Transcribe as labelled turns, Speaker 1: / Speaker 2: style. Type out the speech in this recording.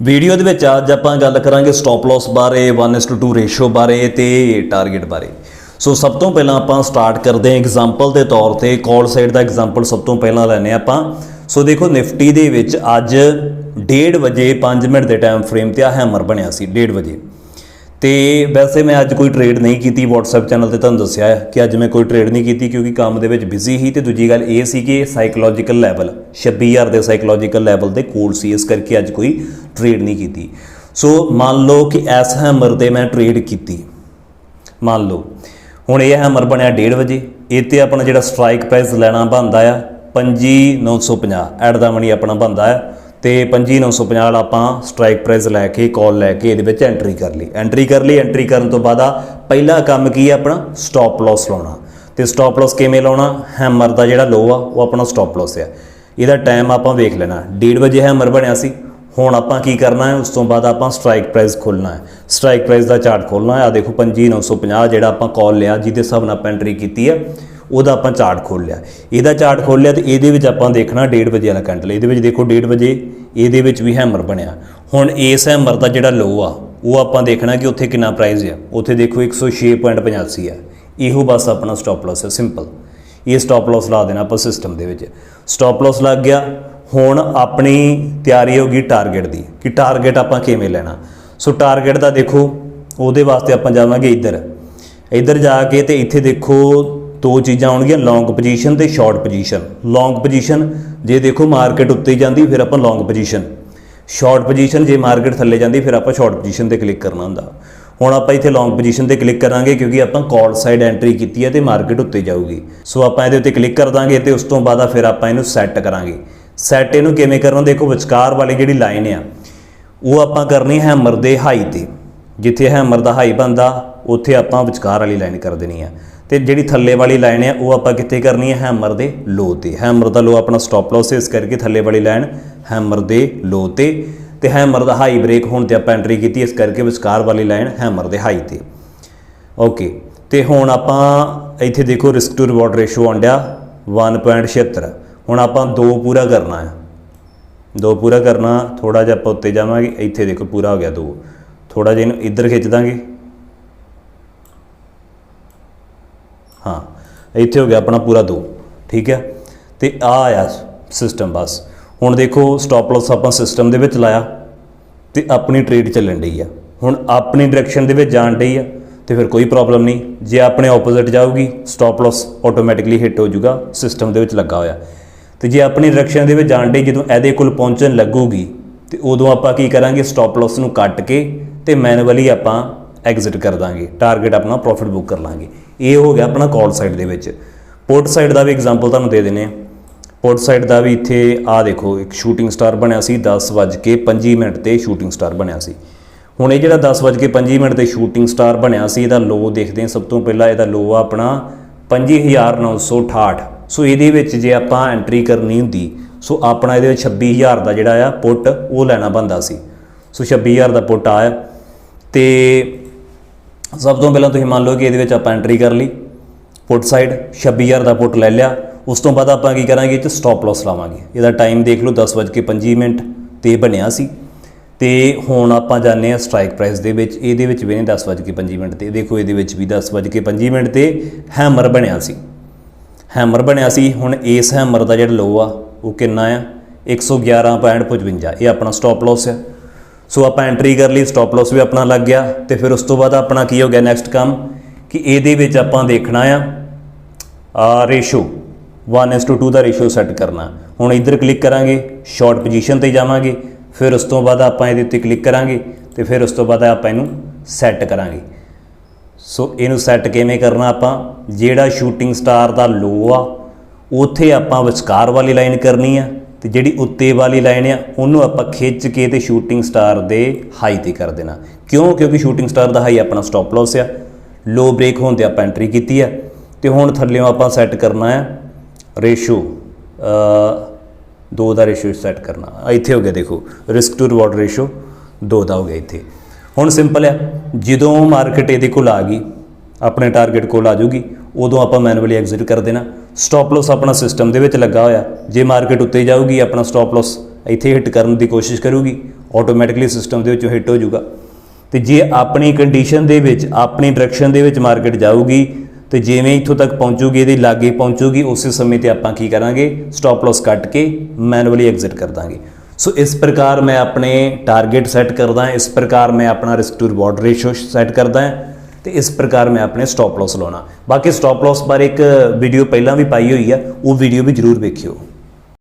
Speaker 1: Video ਦੇ ਵਿੱਚ ਅੱਜ ਆਪਾਂ ਗੱਲ ਕਰਾਂਗੇ ਸਟਾਪ ਲਾਸ ਬਾਰੇ 1:2 ਰੇਸ਼ੋ ਬਾਰੇ ਤੇ ਟਾਰਗੇਟ ਬਾਰੇ। ਸੋ ਸਭ ਤੋਂ ਪਹਿਲਾਂ ਆਪਾਂ ਸਟਾਰਟ ਕਰਦੇ ਹਾਂ ਐਗਜ਼ਾਮਪਲ ਦੇ ਤੌਰ ਤੇ ਕਾਲ ਸਾਈਡ ਦਾ ਐਗਜ਼ਾਮਪਲ ਸਭ ਤੋਂ ਪਹਿਲਾਂ ਲੈਨੇ ਆਪਾਂ। ਸੋ ਦੇਖੋ ਨਿਫਟੀ ਦੇ ਵਿੱਚ ਅੱਜ 1:30 ਵਜੇ 5 ਮਿੰਟ ਦੇ ਟਾਈਮ ਫਰੇਮ ਤੇ ਆ ਹੈਮਰ ਬਣਿਆ ਸੀ 1:30 ਵਜੇ। ਤੇ ਵੈਸੇ ਮੈਂ ਅੱਜ ਕੋਈ ਟ੍ਰੇਡ ਨਹੀਂ ਕੀਤੀ, WhatsApp ਚੈਨਲ ਤੇ ਤੁਹਾਨੂੰ ਦੱਸਿਆ ਹੈ ਕਿ ਅੱਜ ਮੈਂ ਕੋਈ ਟ੍ਰੇਡ ਨਹੀਂ ਕੀਤੀ ਕਿਉਂਕਿ ਕੰਮ ਦੇ ਵਿੱਚ ਬਿਜ਼ੀ ਸੀ ਤੇ ਦੂਜੀ ਗੱਲ ਇਹ ਸੀ ਕਿ ਸਾਈਕੋਲੋਜੀਕਲ ਲੈਵਲ 26000 ਦੇ ਸਾਈਕੋਲੋਜੀਕਲ ਲੈਵਲ ਦੇ ਕੋਲ ਸੀ, ਇਸ ਕਰਕੇ ਅੱਜ ਕੋਈ ਟ੍ਰੇਡ ਨਹੀਂ ਕੀਤੀ। ਸੋ ਮੰਨ ਲਓ ਕਿ ਐਸ ਹੈਮਰ 'ਤੇ ਮੈਂ ਟ੍ਰੇਡ ਕੀਤੀ। ਮੰਨ ਲਓ, ਹੁਣ ਇਹ ਹੈਮਰ ਬਣਿਆ 1:30 ਵਜੇ, ਇਹ ਤੇ ਆਪਣਾ ਜਿਹੜਾ ਸਟ੍ਰਾਈਕ ਪ੍ਰਾਈਸ ਲੈਣਾ ਬੰਦਾ ਆ 25950 ਐਟ ਦਾ ਮਨੀ ਆਪਣਾ ਬੰਦਾ ਆ। ਤੇ 25950 ਵਾਲਾ ਆਪਾਂ ਸਟ੍ਰਾਈਕ ਪ੍ਰਾਈਸ ਲੈ ਕੇ ਕਾਲ ਲੈ ਕੇ ਇਹਦੇ ਵਿੱਚ ਐਂਟਰੀ ਕਰ ਲਈ। ਐਂਟਰੀ ਕਰ ਲਈ ਐਂਟਰੀ ਕਰਨ ਤੋਂ ਬਾਅਦ ਆ ਪਹਿਲਾ ਕੰਮ ਕੀ ਹੈ ਆਪਣਾ? ਸਟਾਪ ਲਾਸ ਲਾਉਣਾ। ਤੇ ਸਟਾਪ ਲਾਸ ਕਿਵੇਂ ਲਾਉਣਾ? ਹੈਮਰ ਦਾ ਜਿਹੜਾ ਲੋ ਆ, ਉਹ ਆਪਣਾ ਸਟਾਪ ਲਾਸ ਆ। ਇਹਦਾ ਟਾਈਮ ਆਪਾਂ ਵੇਖ ਲੈਣਾ। 1:30 ਵਜੇ ਹੈਮਰ ਬਣਿਆ ਸੀ। ਹੁਣ ਆਪਾਂ ਕੀ ਕਰਨਾ ਹੈ? ਉਸ ਤੋਂ ਬਾਅਦ ਆਪਾਂ ਸਟ੍ਰਾਈਕ ਪ੍ਰਾਈਸ ਖੋਲਣਾ ਹੈ। ਸਟ੍ਰਾਈਕ ਪ੍ਰਾਈਸ ਦਾ ਚਾਰਟ ਖੋਲਣਾ ਹੈ। ਆ ਦੇਖੋ 25950 ਜਿਹੜਾ ਆਪਾਂ ਕਾਲ ਲਿਆ, ਜਿਹਦੇ ਹਿਸਾਬ ਨਾਲ ਆਪਾਂ ਐਂਟਰੀ ਕੀਤੀ ਹੈ ਉਹਦਾ ਆਪਾਂ ਚਾਰਟ ਖੋਲ ਲਿਆ। ਇਹਦਾ ਚਾਰਟ ਖੋਲ ਲਿਆ ਤੇ ਇਹਦੇ ਵਿੱਚ ਆਪਾਂ ਦੇਖਣਾ 1:30 ਵਜੇ ਵਾਲਾ ਕੈਂਡਲ ਇਹਦੇ ਵਿੱਚ ਦੇਖੋ 1:30 ਵਜੇ ਇਹਦੇ ਵਿੱਚ ਵੀ ਹੈਮਰ ਬਣਿਆ। ਹੁਣ ਇਸ ਹੈਮਰ ਦਾ ਜਿਹੜਾ ਲੋ ਆ, ਉਹ ਆਪਾਂ ਦੇਖਣਾ ਕਿ ਉੱਥੇ ਕਿੰਨਾ ਪ੍ਰਾਈਸ ਆ। ਉੱਥੇ ਦੇਖੋ 106.85 ਆ। ਇਹੋ ਬਸ ਆਪਣਾ ਸਟਾਪ ਲਾਸ ਹੈ ਸਿੰਪਲ ਇਹ ਸਟਾਪ ਲਾਸ ਲਾ ਦੇਣਾ ਆਪਾਂ ਸਿਸਟਮ ਦੇ ਵਿੱਚ। ਸਟਾਪ ਲਾਸ ਲੱਗ ਗਿਆ। ਹੁਣ ਆਪਣੀ ਤਿਆਰੀ ਹੋ ਗਈ ਟਾਰਗੇਟ ਦੀ ਕਿ ਟਾਰਗੇਟ ਆਪਾਂ ਕਿਵੇਂ ਲੈਣਾ। ਸੋ ਟਾਰਗੇਟ ਦਾ ਦੇਖੋ, ਉਹਦੇ ਵਾਸਤੇ ਆਪਾਂ ਜਾਵਾਂਗੇ ਇੱਧਰ। ਇੱਧਰ ਜਾ ਕੇ ਤੇ ਇੱਥੇ ਦੇਖੋ ਦੋ ਚੀਜ਼ਾਂ ਆਉਣਗੀਆਂ ਲੌਂਗ ਪੋਜੀਸ਼ਨ ਤੇ ਸ਼ਾਰਟ ਪੋਜੀਸ਼ਨ ਲੌਂਗ ਪੋਜੀਸ਼ਨ ਜੇ ਦੇਖੋ ਮਾਰਕੀਟ ਉੱਤੇ ਜਾਂਦੀ, ਫਿਰ ਆਪਾਂ ਲੌਂਗ ਪੋਜੀਸ਼ਨ ਸ਼ਾਰਟ ਪੋਜੀਸ਼ਨ ਜੇ ਮਾਰਕੀਟ ਥੱਲੇ ਜਾਂਦੀ, ਫਿਰ ਆਪਾਂ ਸ਼ਾਰਟ ਪੋਜੀਸ਼ਨ ਤੇ ਕਲਿੱਕ ਕਰਨਾ ਹੁੰਦਾ। ਹੁਣ ਆਪਾਂ ਇੱਥੇ ਲੌਂਗ ਪੋਜੀਸ਼ਨ ਤੇ ਕਲਿੱਕ ਕਰਾਂਗੇ, ਕਿਉਂਕਿ ਆਪਾਂ ਕਾਲ ਸਾਈਡ ਐਂਟਰੀ ਕੀਤੀ ਹੈ ਤੇ ਮਾਰਕੀਟ ਉੱਤੇ ਜਾਊਗੀ। ਸੋ ਆਪਾਂ ਇਹਦੇ ਉੱਤੇ ਕਲਿੱਕ ਕਰ ਦਾਂਗੇ ਤੇ ਉਸ ਤੋਂ ਬਾਅਦ ਆ ਫਿਰ ਆਪਾਂ ਇਹਨੂੰ ਸੈੱਟ ਕਰਾਂਗੇ। ਸੈੱਟ ਇਹਨੂੰ ਕਿਵੇਂ ਕਰਨਾ? ਦੇਖੋ ਵਿਚਕਾਰ ਵਾਲੀ ਜਿਹੜੀ ਲਾਈਨ ਆ, ਉਹ ਆਪਾਂ ਕਰਨੀ ਹੈਮਰ ਦੇ ਹਾਈ ਤੇ। ਜਿੱਥੇ ਹੈਮਰ ਦਾ ਹਾਈ ਬੰਦਾ ਉੱਥੇ ਆਪਾਂ ਵਿਚਕਾਰ ਵਾਲੀ ਲਾਈਨ ਕਰ ਦੇਣੀ ਆ। ਤੇ ਜਿਹੜੀ ਥੱਲੇ ਵਾਲੀ ਲਾਈਨ ਹੈ, ਉਹ ਆਪਾਂ ਕਿੱਥੇ ਕਰਨੀ ਹੈ? ਹੈਮਰ ਦੇ ਲੋ ਤੇ। ਹੈਮਰ ਦਾ ਲੋ ਆਪਣਾ ਸਟਾਪ ਲਾਸ ਇਸ ਕਰਕੇ ਥੱਲੇ ਵਾਲੀ ਲਾਈਨ ਹੈਮਰ ਦੇ ਲੋ ਤੇ। ਤੇ ਹੈਮਰ ਦਾ ਹਾਈ ਬ੍ਰੇਕ ਹੋਣ ਤੇ ਆਪਾਂ ਐਂਟਰੀ ਕੀਤੀ, ਇਸ ਕਰਕੇ ਵਿਚਕਾਰ ਵਾਲੀ ਲਾਈਨ ਹੈਮਰ ਦੇ ਹਾਈ ਤੇ। ਓਕੇ ਤੇ ਹੁਣ ਆਪਾਂ ਇੱਥੇ ਦੇਖੋ ਰਿਸਕ ਟੂ ਰਿਵਾਰਡ ਰੇਸ਼ੋ ਆਂਡਿਆ 1.76 ਹੁਣ ਆਪਾਂ 2 ਪੂਰਾ ਕਰਨਾ ਹੈ। 2 ਪੂਰਾ ਕਰਨਾ ਥੋੜਾ ਜਿਹਾ ਆਪਾਂ ਉੱਤੇ ਜਾਵਾਂਗੇ, ਇੱਥੇ ਦੇਖੋ ਪੂਰਾ ਹੋ ਗਿਆ 2 ਥੋੜਾ ਜਿਹਾ ਇਹਨੂੰ ਇੱਧਰ ਖਿੱਚ ਦਾਂਗੇ। ਹਾਂ, ਇੱਥੇ ਹੋ ਗਿਆ ਆਪਣਾ ਪੂਰਾ 2 ਠੀਕ ਹੈ? ਤੇ ਆ ਆਇਆ ਸਿਸਟਮ ਬਸ। ਹੁਣ ਦੇਖੋ ਸਟਾਪ ਲਾਸ ਆਪਾਂ ਸਿਸਟਮ ਦੇ ਵਿੱਚ ਲਾਇਆ ਤੇ ਆਪਣੀ ਟ੍ਰੇਡ ਚੱਲਣ ਡਈ ਆ। ਹੁਣ ਆਪਣੀ ਡਾਇਰੈਕਸ਼ਨ ਦੇ ਵਿੱਚ ਜਾਣ ਡਈ ਆ ਤੇ ਫਿਰ ਕੋਈ ਪ੍ਰੋਬਲਮ ਨਹੀਂ। ਜੇ ਆਪਣੇ ਆਪੋਜ਼ਿਟ ਜਾਊਗੀ ਸਟਾਪ ਲਾਸ ਆਟੋਮੈਟਿਕਲੀ ਹਿੱਟ ਹੋ ਜਾਊਗਾ ਸਿਸਟਮ ਦੇ ਵਿੱਚ ਲੱਗਾ ਹੋਇਆ। ਤੇ ਜੇ ਆਪਣੀ ਡਾਇਰੈਕਸ਼ਨ ਦੇ ਵਿੱਚ ਜਾਣ ਡਈ, ਜਦੋਂ ਇਹਦੇ ਕੋਲ ਪਹੁੰਚਣ ਲੱਗੂਗੀ, ਤੇ ਉਦੋਂ ਆਪਾਂ ਕੀ ਕਰਾਂਗੇ? ਸਟਾਪ ਲਾਸ ਨੂੰ ਕੱਟ ਕੇ ਤੇ ਮੈਨੂਅਲੀ ਆਪਾਂ ਐਗਜ਼ਿਟ ਕਰ ਦਾਂਗੇ ਟਾਰਗੇਟ ਆਪਣਾ ਪ੍ਰੋਫਿਟ ਬੁੱਕ ਕਰ ਲਾਂਗੇ। ਇਹ ਹੋ ਗਿਆ ਆਪਣਾ ਕਾਲ ਸਾਈਡ ਦੇ ਵਿੱਚ। ਪੁੱਟ ਸਾਈਡ ਦਾ ਵੀ ਐਗਜ਼ਾਮਪਲ ਤੁਹਾਨੂੰ ਦੇ ਦਿੰਨੇ ਆ ਪੁੱਟ ਸਾਈਡ ਦਾ ਵੀ ਇੱਥੇ ਆ ਦੇਖੋ, ਇੱਕ ਸ਼ੂਟਿੰਗ ਸਟਾਰ ਬਣਿਆ ਸੀ 10:25 ਮਿੰਟ ਤੇ ਸ਼ੂਟਿੰਗ ਸਟਾਰ ਬਣਿਆ ਸੀ। ਹੁਣ ਇਹ ਜਿਹੜਾ 10:25 ਮਿੰਟ ਤੇ ਸ਼ੂਟਿੰਗ ਸਟਾਰ ਬਣਿਆ ਸੀ, ਇਹਦਾ ਲੋ ਦੇਖਦੇ ਹਾਂ। ਸਭ ਤੋਂ ਪਹਿਲਾਂ ਇਹਦਾ ਲੋ ਆ ਆਪਣਾ 25968 ਸੋ ਇਹਦੇ ਵਿੱਚ ਜੇ ਆਪਾਂ ਐਂਟਰੀ ਕਰਨੀ ਹੁੰਦੀ, ਸੋ ਆਪਣਾ ਇਹਦੇ ਵਿੱਚ 26000 ਦਾ ਜਿਹੜਾ ਆ ਪੁੱਟ, ਉਹ ਲੈਣਾ ਬੰਦਾ ਸੀ। ਸੋ 26000 ਦਾ ਪੁੱਟ ਆਇਆ। ਤੇ ਸਭ ਤੋਂ ਪਹਿਲਾਂ ਤੁਸੀਂ ਮੰਨ ਲਓ ਕਿ ਇਹਦੇ ਵਿੱਚ ਆਪਾਂ ਐਂਟਰੀ ਕਰ ਲਈ ਪੁੱਟ ਸਾਈਡ 26000 ਦਾ ਪੁੱਟ ਲੈ ਲਿਆ, ਉਸ ਤੋਂ ਬਾਅਦ ਆਪਾਂ ਕੀ ਕਰਾਂਗੇ, ਇਹ 'ਚ ਸਟਾਪ ਲਾਸ ਲਾਵਾਂਗੇ। ਇਹਦਾ ਟਾਈਮ ਦੇਖ ਲਓ 10:25 ਮਿੰਟ ਤੇ ਬਣਿਆ ਸੀ। ਤੇ ਹੁਣ ਆਪਾਂ ਜਾਣੇ ਆ ਸਟ੍ਰਾਈਕ ਪ੍ਰਾਈਸ ਦੇ ਵਿੱਚ, ਇਹਦੇ ਵਿੱਚ ਵੀ ਨਹੀਂ 10:25 ਮਿੰਟ ਤੇ। ਦੇਖੋ, ਇਹਦੇ ਵਿੱਚ ਵੀ 10:25 ਮਿੰਟ ਤੇ ਹੈਮਰ ਬਣਿਆ ਸੀ। ਹੈਮਰ ਬਣਿਆ ਸੀ, ਹੁਣ ਇਸ ਹੈਮਰ ਦਾ ਜਿਹੜਾ ਲੋ ਆ, ਉਹ ਕਿੰਨਾ ਆ? 111.55 ਇਹ ਆਪਣਾ ਸਟਾਪ ਲਾਸ ਹੈ ਸੋ ਆਪਾਂ ਐਂਟਰੀ ਕਰ ਲਈ ਸਟਾਪ ਲਾਸ ਵੀ ਆਪਣਾ ਲੱਗ ਗਿਆ ਤੇ ਫਿਰ ਉਸ ਤੋਂ ਬਾਅਦ ਆਪਣਾ ਕੀ ਹੋ ਗਿਆ ਨੈਕਸਟ ਕੰਮ ਕਿ ਇਹਦੇ ਵਿੱਚ ਆਪਾਂ ਦੇਖਣਾ ਆ ਆ ਰੇਸ਼ੋ 1:2 ਦਾ ਰੇਸ਼ੋ ਸੈੱਟ ਕਰਨਾ। ਹੁਣ ਇੱਧਰ ਕਲਿੱਕ ਕਰਾਂਗੇ ਸ਼ਾਰਟ ਪੋਜੀਸ਼ਨ ਤੇ ਜਾਵਾਂਗੇ, ਫਿਰ ਉਸ ਤੋਂ ਬਾਅਦ ਆਪਾਂ ਇਹਦੇ ਉੱਤੇ ਕਲਿੱਕ ਕਰਾਂਗੇ ਤੇ ਫਿਰ ਉਸ ਤੋਂ ਬਾਅਦ ਆਪਾਂ ਇਹਨੂੰ ਸੈੱਟ ਕਰਾਂਗੇ। ਸੋ ਇਹਨੂੰ ਸੈੱਟ ਕਿਵੇਂ ਕਰਨਾ ਆਪਾਂ? ਜਿਹੜਾ ਸ਼ੂਟਿੰਗ ਸਟਾਰ ਦਾ ਲੋ ਆ, ਉਥੇ ਆਪਾਂ ਵਿਚਕਾਰ ਵਾਲੀ ਲਾਈਨ ਕਰਨੀ ਆ। ਤੇ ਜਿਹੜੀ ਉੱਤੇ ਵਾਲੀ ਲਾਈਨ ਆ, ਉਹਨੂੰ ਆਪਾਂ ਖਿੱਚ ਕੇ ਤੇ ਸ਼ੂਟਿੰਗ ਸਟਾਰ ਦੇ ਹਾਈ ਤੇ ਕਰ ਦੇਣਾ। ਕਿਉਂ? ਕਿਉਂਕਿ ਸ਼ੂਟਿੰਗ ਸਟਾਰ ਦਾ ਹਾਈ ਆਪਣਾ ਸਟਾਪ ਲਾਸ ਆ। ਲੋ ਬ੍ਰੇਕ ਹੋਣ ਤੇ ਆਪਾਂ ਐਂਟਰੀ ਕੀਤੀ ਆ। ਤੇ ਹੁਣ ਥੱਲੇੋਂ ਆਪਾਂ ਸੈੱਟ ਕਰਨਾ ਆ ਰੇਸ਼ੋ ਦੋ ਦਾ ਰੇਸ਼ੋ ਸੈੱਟ ਕਰਨਾ। ਇੱਥੇ ਹੋ ਗਿਆ ਦੇਖੋ ਰਿਸਕ ਟੂ ਰਿਵਾਰਡ ਰੇਸ਼ੋ ਦੋ ਦਾ ਹੋ ਗਿਆ ਇੱਥੇ। ਹੁਣ ਸਿੰਪਲ ਆ, ਜਦੋਂ ਮਾਰਕੀਟ ਇਹਦੇ ਕੋਲ ਆ ਗਈ, ਆਪਣੇ ਟਾਰਗੇਟ ਕੋਲ ਆ ਜਾਊਗੀ ਉਦੋਂ ਆਪਾਂ ਮੈਨੂਅਲੀ ਐਗਜ਼ਿਟ ਕਰ ਦੇਣਾ। ਸਟਾਪ ਲਾਸ ਆਪਣਾ ਸਿਸਟਮ ਦੇ ਵਿੱਚ ਲੱਗਾ ਹੋਇਆ। ਜੇ ਮਾਰਕੀਟ ਉੱਤੇ ਜਾਊਗੀ, ਆਪਣਾ ਸਟਾਪ ਲਾਸ ਇੱਥੇ ਹਿੱਟ ਕਰਨ ਦੀ ਕੋਸ਼ਿਸ਼ ਕਰੂਗੀ ਆਟੋਮੈਟਿਕਲੀ ਸਿਸਟਮ ਦੇ ਵਿੱਚੋਂ ਹਿੱਟ ਹੋ ਜਾਊਗਾ। ਤੇ ਜੇ ਆਪਣੀ ਕੰਡੀਸ਼ਨ ਦੇ ਵਿੱਚ, ਆਪਣੀ ਡਾਇਰੈਕਸ਼ਨ ਦੇ ਵਿੱਚ ਮਾਰਕੀਟ ਜਾਊਗੀ, ਤੇ ਜਿਵੇਂ ਇੱਥੋਂ ਤੱਕ ਪਹੁੰਚੂਗੀ, ਇਹਦੇ ਲਾਗੇ ਪਹੁੰਚੂਗੀ, ਉਸੇ ਸਮੇਂ ਤੇ ਆਪਾਂ ਕੀ ਕਰਾਂਗੇ? ਸਟਾਪ ਲਾਸ ਕੱਟ ਕੇ ਮੈਨੂਅਲੀ ਐਗਜ਼ਿਟ ਕਰ ਦਾਂਗੇ। ਸੋ ਇਸ ਪ੍ਰਕਾਰ ਮੈਂ ਆਪਣੇ ਟਾਰਗੇਟ ਸੈੱਟ ਕਰਦਾ, ਇਸ ਪ੍ਰਕਾਰ ਮੈਂ ਆਪਣਾ risk to reward ratio set ਕਰਦਾ। ਹਾਂ ਤੇ ਇਸ ਪ੍ਰਕਾਰ ਮੈਂ ਆਪਣੇ ਸਟਾਪ ਲਾਸ ਲਾਉਣਾ। ਬਾਕੀ ਸਟਾਪ ਲਾਸ ਬਾਰੇ ਇੱਕ ਵੀਡੀਓ ਪਹਿਲਾਂ ਵੀ ਪਾਈ ਹੋਈ ਆ, ਉਹ ਵੀਡੀਓ ਵੀ ਜਰੂਰ ਵੇਖਿਓ।